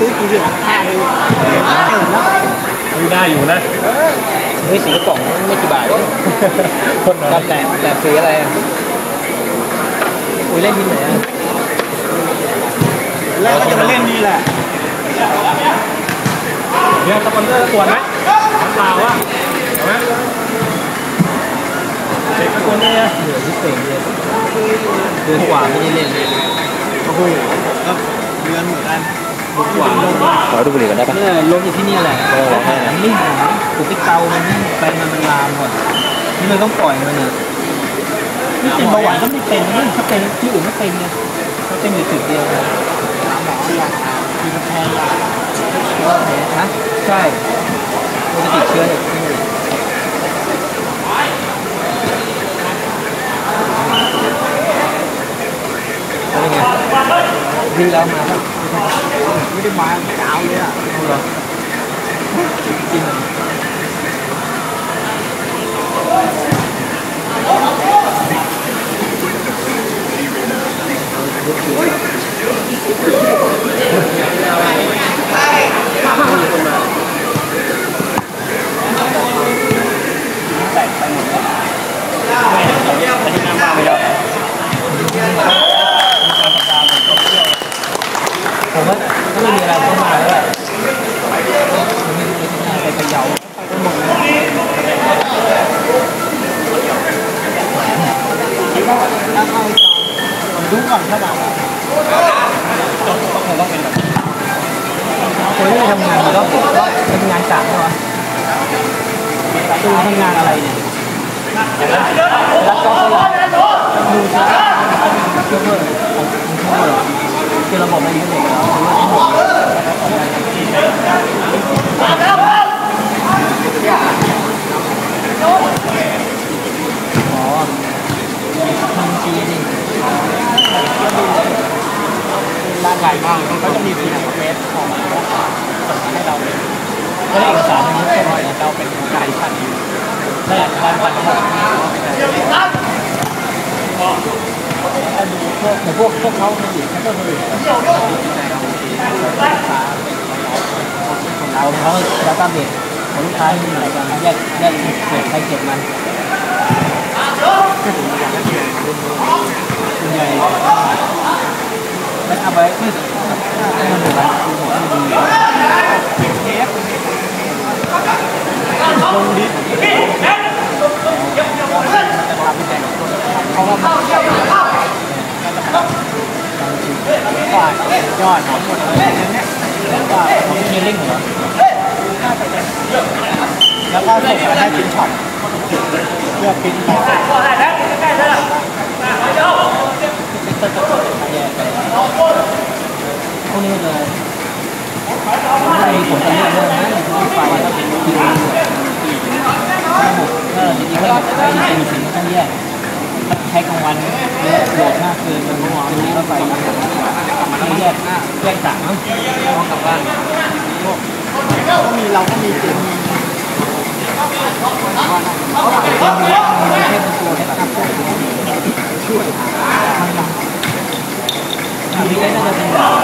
ซื้อกี่เหรียญห้าเลยเออแล้วดูได้อยู่นะเฮ้ยสีกระป๋องไม่กี่บาทคนน้อกัยบแต่แต่สีอะไรอะอุ้ยเล่นที่ไหนอะแล้วก็จะมาเล่นนี่แหละเนี่ยสปอนเซอร์ตรวจไหมน้ำเปล่าอะเอาไหมเด็กตะโกนเนี่ยเหลือที่เป่งเลยเดือนกว่าไม่ได้เล่นเลยโอ้โหก็เดือนเหมือนกัน เดือนขอดูบุหรี่กันได้ปะเนี่ยลมอยู่ที่นี่แหละเออแต่มันไม่หายกูไปเกามันนี่ไปมันมันลามก่อนนี่มันต้องปล่อยมันนะนี่เป็นเบาหวานก็ไม่เป็นนะถ้าเป็นที่อื่นไม่เป็นไงเขาเป็นอยู่จุดเดียวนะหมออยากกินแพงยาฮะใช่มันจะติดเชื้อจากที่นี่แล้วเป็นไงวิ่งแล้วมาแล้ว ไม่ได้มาเช้าเลยอะ เอาเหรอกินมัน ผมว่าถ้าไม่มีอะไรก็มาแล้วแหละไปเขย่าไปหมดเลย คิดว่าถ้าเข้า ผมดูก่อนถ้าแบบคนที่ทำงานก็ก็เป็นงานกะใช่ไหมคือทำงานอะไรเนี่ยแล้วก็เขาดูซิเชื่อเพื่อของคุณพ่อเหรอคือระบบในอินเทอร์เน็ตเหรอหรือว่าทั้งหมดอ๋อ ทำจีนี่ร่างกายมากมันก็จะมีสี่ประเภทของส่งมาให้เราเลยก็เอกสารนี้ก็หน่อยเราเป็นไก่พันธุ์แรกวันวันหกพวกพวกพวกเขาผลิตเขาก็ผลิตเราเขาดัตต้าเบสของลูกค้ามีอะไรกันแยกแยกเก็บใครเก็บมัน ส่วนใหญ่แล้วเอาไว้ไม่ให้มันเหมือนคือผมว่ามันดีลงดิเพราะว่ามันฝ่ายอดของหมดเนี่ยวก็ของเทลลิ่งเหรอแล้วก็ส่งไปให้พิมช็อป เพื่อพิมพ์ของพวกนี้เลยไม่มีผลต่อเรื่องเลยนะอยู่ที่ไฟแล้วเป็นทีระบบก็จริงๆแล้วไม่ได้เป็นสิ่งที่ต้องแยกถ้าใช้กลางวันโหลดมากเกินมันหัวนี้ก็ไฟต้องแยกแยกต่างมั้งต้องกลับบ้านก็มีเราก็มีเกมมีมันมีมันแค่เป็นนั้น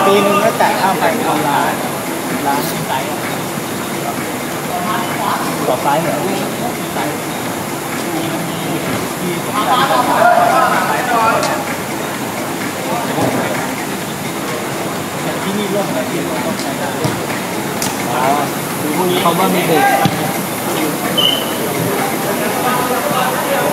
ปีนึงก็จ่ายค่าไฟออนลน์ร้านไซส์ต่อซ้ายเหรอซ้ายที่นี่ร่มแต่ที่เราต้องใช้ได้อ๋อคือพวกนี้เขาว่ามีเบรก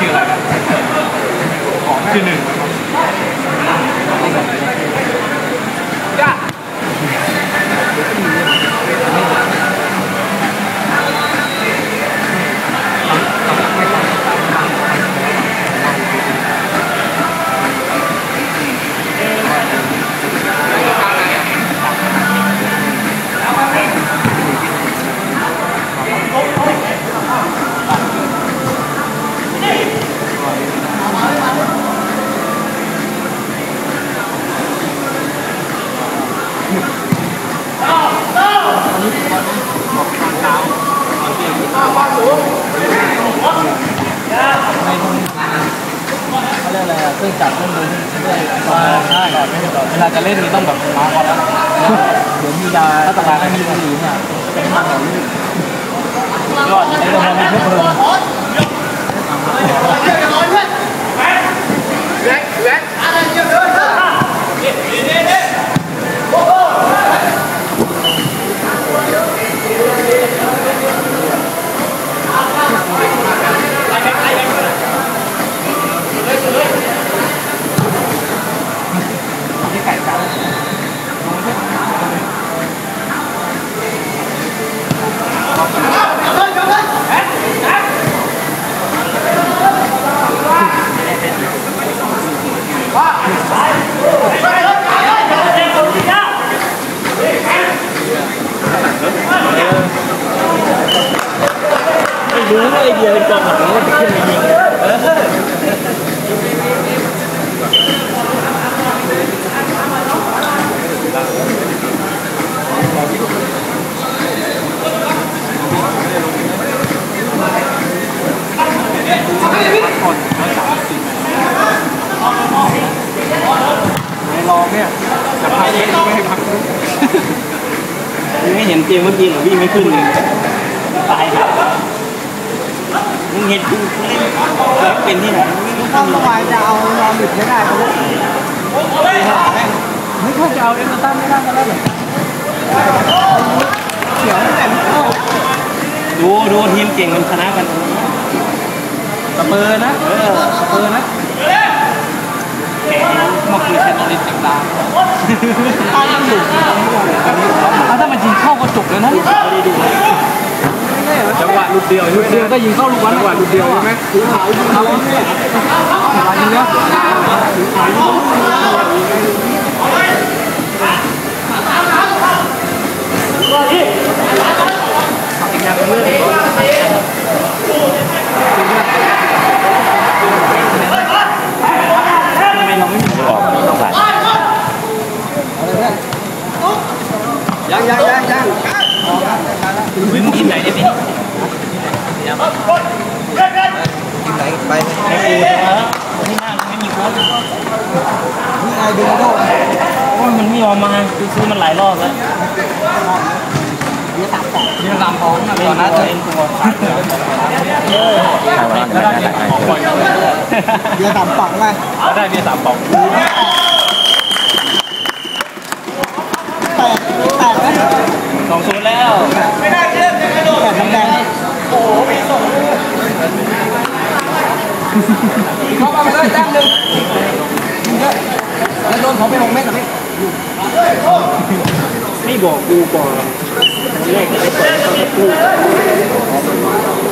谢谢大家่จักรเครื่องมือเครื่องใช่เวลาจะเล่นนี่ต้องแบบมาก่อนแล้วเดี๋ยวมีดาถ้าตลาดไม่มีตรงนี้เนี่ยเป็นมันของลูกยอดไอ้เรามีเพื่อนไม่รู้ว่าไอเดีย เป็นกองหลังแล้วจะขึ้นมายิงในรองเนี่ยจะพักเยอะไม่ให้พักไม่เห็นเกมเมื่อกี้หรอวิ่งไม่ขึ้นเลยตายครับ มึงเห็นกูเล่นแล้วเป็นที่ไหนไม่ถ้าเมื่อวานจะเอานอนดึกไม่ได้เขาเลยไม่ค่อยจะเอาเอ็นตันไม่ได้กันแล้วเหรอเขียวแต่ไม่เข้าดูดูทีมเก่งมันชนะกัน สเปอร์นะเออสเปอร์นะเมื่อคืนชนะลิสจังดาตั้งยังอยู่ถ้ามันยิงเข้าก็จบเลยนะ จังหวะลุด เดียวลูกเดียวก็ยิงเข้าลูกวันจังหวะลุดเดียวใช่ไหมเอาเนี่ยมายิงเนาะยังยังยังยัง มึงทีมไหนได้ไหม ทีมไหนไป ไอ้กูที่หน้ามันไม่มีโค้ช นี่ไงดูโน่โอ้ยมันไม่ยอมมากูซื้อมันหลายรอบแล้วเดี๋ยวตามต่อเดี๋ยวตามต่อนะเล่ก่อนนนะตัวเองตัวแล้วได้ของปล่อยเดี๋ยวตามต่อมาแล้วได้เบียร์สามปองแตกแตกนะสองศูนย์แล้วแตกน้ำแดงโอ้โหมีส่งเข้ามาเลยแต้มหนึ่งเยอะแล้วโดนเขาไปหกเมตรเหรอพี่ ไม่ บอกกูก่อนแรกจะได้ปล่อยเขาจะพูด